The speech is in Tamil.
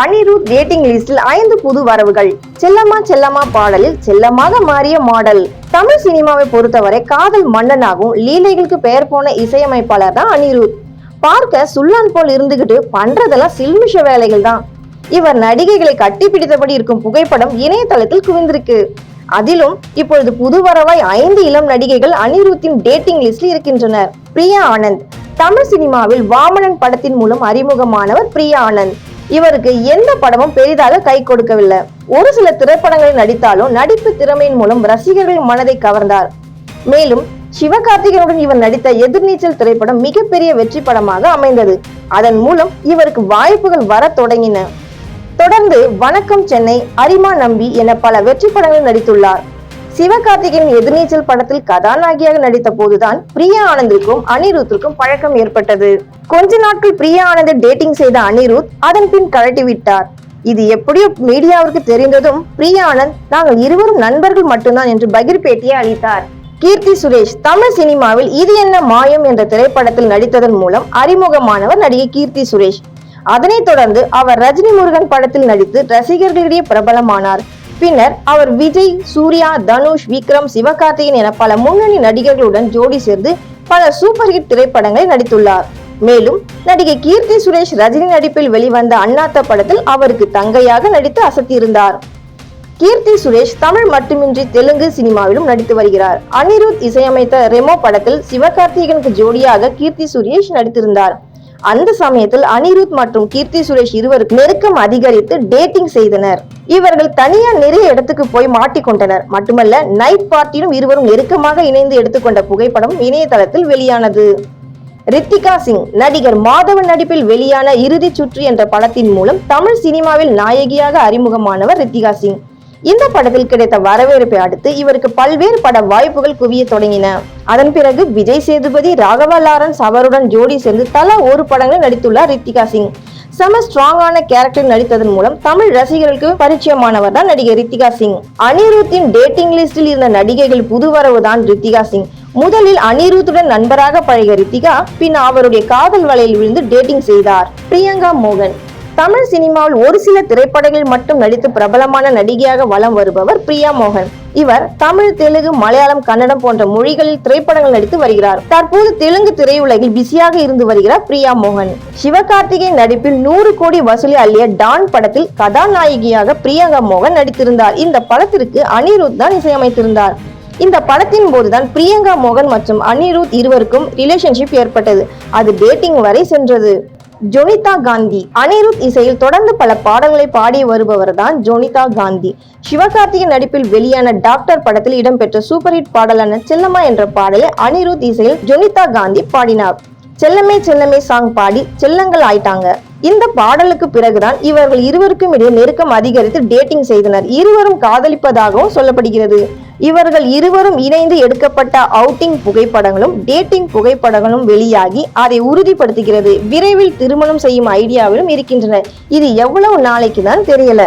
அனிருத் டேட்டிங் லிஸ்டில் ஐந்து புது வரவுகள். செல்லம்மா செல்லம்மா பாடலில் செல்லமாக மாறிய மாடல். தமிழ் சினிமாவை பொறுத்தவரை காதல் மன்னனாகவும் லீலைகளுக்கு பெயர் போன இசையமைப்பாளர் தான் அனிருத் பார்க்க சுல்லான் போல் இருந்துகிட்டு பண்றதெல்லாம் சில்மிஷ வேலைகள் தான். இவர் நடிகைகளை கட்டிப்பிடித்தபடி இருக்கும் புகைப்படம் இணையதளத்தில் குவிந்திருக்கு. அதிலும் இப்பொழுது புது வரவாய் ஐந்து இளம் நடிகைகள் அனிருத்தின் டேட்டிங் லிஸ்டில் இருக்கின்றனர். பிரியா ஆனந்த். தமிழ் சினிமாவில் வாமனன் படத்தின் மூலம் அறிமுகமானவர் பிரியா ஆனந்த். இவருக்கு எந்த படமும் பெரிதாக கை கொடுக்கவில்லை. ஒரு சில திரைப்படங்களில் நடித்தாலும் நடிப்பு திறமையின் மூலம் ரசிகர்களின் மனதை கவர்ந்தார். மேலும் சிவகார்த்திகேயனுடன் இவர் நடித்த எதிர்நீச்சல் திரைப்படம் மிகப்பெரிய வெற்றி படமாக அமைந்தது. அதன் மூலம் இவருக்கு வாய்ப்புகள் வரத் தொடங்கின. தொடர்ந்து வணக்கம் சென்னை அரிமா நம்பி என பல வெற்றி படங்களில் நடித்துள்ளார். சிவகார்த்திகேயன் எதிர்நீச்சல் படத்தில் கதாநாயகியாக நடித்த போதுதான் பிரியா ஆனந்திற்கும் அனிருத்திற்கும் பழக்கம் ஏற்பட்டது. கொஞ்ச நாட்கள் பிரியா ஆனந்தை டேட்டிங் செய்த அனிருத் அதன் பின் கழட்டி விட்டார். இது எப்படியோ மீடியாவிற்கு தெரிந்ததும் பிரியா ஆனந்த் நாங்கள் இருவரும் நண்பர்கள் மட்டும்தான் என்று பகிர் பேட்டியை அளித்தார். கீர்த்தி சுரேஷ் தமிழ் சினிமாவில் இது என்ன மாயம் என்ற திரைப்படத்தில் நடித்ததன் மூலம் அறிமுகமானவர் நடிகை கீர்த்தி சுரேஷ். அதனைத் தொடர்ந்து அவர் ரஜினி முருகன் படத்தில் நடித்து ரசிகர்களிடையே பிரபலமானார். பின்னர் அவர் விஜய் சூர்யா தனுஷ் விக்ரம் சிவகார்த்திகேயன் என பல முன்னணி நடிகர்களுடன் ஜோடி சேர்ந்து பல சூப்பர் ஹிட் திரைப்படங்களில் நடித்துள்ளார். மேலும் நடிகை கீர்த்தி சுரேஷ் ரஜினி நடிப்பில் வெளிவந்த அண்ணாத்த படத்தில் அவருக்கு தங்கையாக நடித்து அசத்தியிருந்தார். கீர்த்தி சுரேஷ் தமிழ் மட்டுமின்றி தெலுங்கு சினிமாவிலும் நடித்து வருகிறார். அனிருத் இசையமைத்த ரெமோ படத்தில் சிவகார்த்திகனுக்கு ஜோடியாக கீர்த்தி சுரேஷ் நடித்திருந்தார். அந்த சமயத்தில் அனிருத் மற்றும் கீர்த்தி சுரேஷ் இருவருக்கு நெருக்கம் அதிகரித்து டேட்டிங் செய்தனர். இவர்கள் தனியா நிறைய இடத்துக்கு போய் மாட்டிக்கொண்டனர். மட்டுமல்ல நைட் பார்ட்டியிலும் இருவரும் நெருக்கமாக இணைந்து எடுத்துக்கொண்ட புகைப்படம் இணையதளத்தில் வெளியானது. ரித்திகா சிங் நடிகர் மாதவன் நடிப்பில் வெளியான இறுதிச் சுற்று என்ற படத்தின் மூலம் தமிழ் சினிமாவில் நாயகியாக அறிமுகமானவர் ரித்திகா சிங். இந்த படத்தில் கிடைத்த வரவேற்பை அடுத்து இவருக்கு பல்வேறு பட வாய்ப்புகள் குவிய தொடங்கின. அதன் பிறகு விஜய் சேதுபதி ராகவா லாரன்ஸ் அவருடன் ஜோடி சேர்ந்து தலா ஒரு படங்களில் நடித்துள்ளார் ரித்திகா சிங். செம ஸ்ட்ராங்கான கேரக்டர் நடித்ததன் மூலம் தமிழ் ரசிகர்களுக்கு பரிச்சயமானவர் தான் நடிகை ரித்திகா சிங். அனிருத்தின் டேட்டிங் லிஸ்டில் இருந்த நடிகைகள் புதுவரவு தான் ரித்திகா சிங். முதலில் அனிருத்துடன் நண்பராக பழகிய ரித்திகா பின் அவருடைய காதல் வலையில் விழுந்து டேட்டிங் செய்தார். பிரியங்கா மோகன். தமிழ் சினிமாவில் ஒரு சில திரைப்படங்களில் மட்டும் நடித்து பிரபலமான நடிகையாக வலம் வருபவர் பிரியா மோகன். இவர் தமிழ் தெலுங்கு மலையாளம் கன்னடம் போன்ற மொழிகளில் திரைப்படங்கள் நடித்து வருகிறார். தற்போது தெலுங்கு திரையுலகில் பிஸியாக இருந்து வருகிறார் பிரியா மோகன். சிவகார்த்திகேயன் நடிப்பில் நூறு கோடி வசூலி அள்ளிய டான் படத்தில் கதாநாயகியாக பிரியங்கா மோகன் நடித்திருந்தார். இந்த படத்திற்கு அனிருத் தான் இசையமைத்திருந்தார். இந்த படத்தின் போதுதான் பிரியங்கா மோகன் மற்றும் அனிருத் இருவருக்கும் ரிலேஷன்ஷிப் ஏற்பட்டது. அது டேட்டிங் வரை சென்றது. ஜோனிதா காந்தி. அனிருத் இசையில் தொடர்ந்து பல பாடல்களை பாடி வருபவர் தான் ஜோனிதா காந்தி. சிவகார்த்திகேயன் நடிப்பில் வெளியான டாக்டர் படத்தில் இடம்பெற்ற சூப்பர் ஹிட் பாடலான செல்லம்மா என்ற பாடலை அனிருத் இசையில் ஜோனிதா காந்தி பாடினார். செல்லமே செல்லமே சாங் பாடி செல்லங்கள் ஆயிட்டாங்க. இந்த பாடலுக்கு பிறகுதான் இவர்கள் இருவருக்கும் இடையே நெருக்கம் அதிகரித்து டேட்டிங் செய்தனர். இருவரும் காதலிப்பதாகவும் சொல்லப்படுகிறது. இவர்கள் இருவரும் இணைந்து எடுக்கப்பட்ட அவுட்டிங் புகைப்படங்களும் டேட்டிங் புகைப்படங்களும் வெளியாகி அதை உறுதிப்படுத்துகிறது. விரைவில் திருமணம் செய்யும் ஐடியாவிலும் இருக்கின்றனர் இது எவ்வளவு நாளைக்கு தான் தெரியல.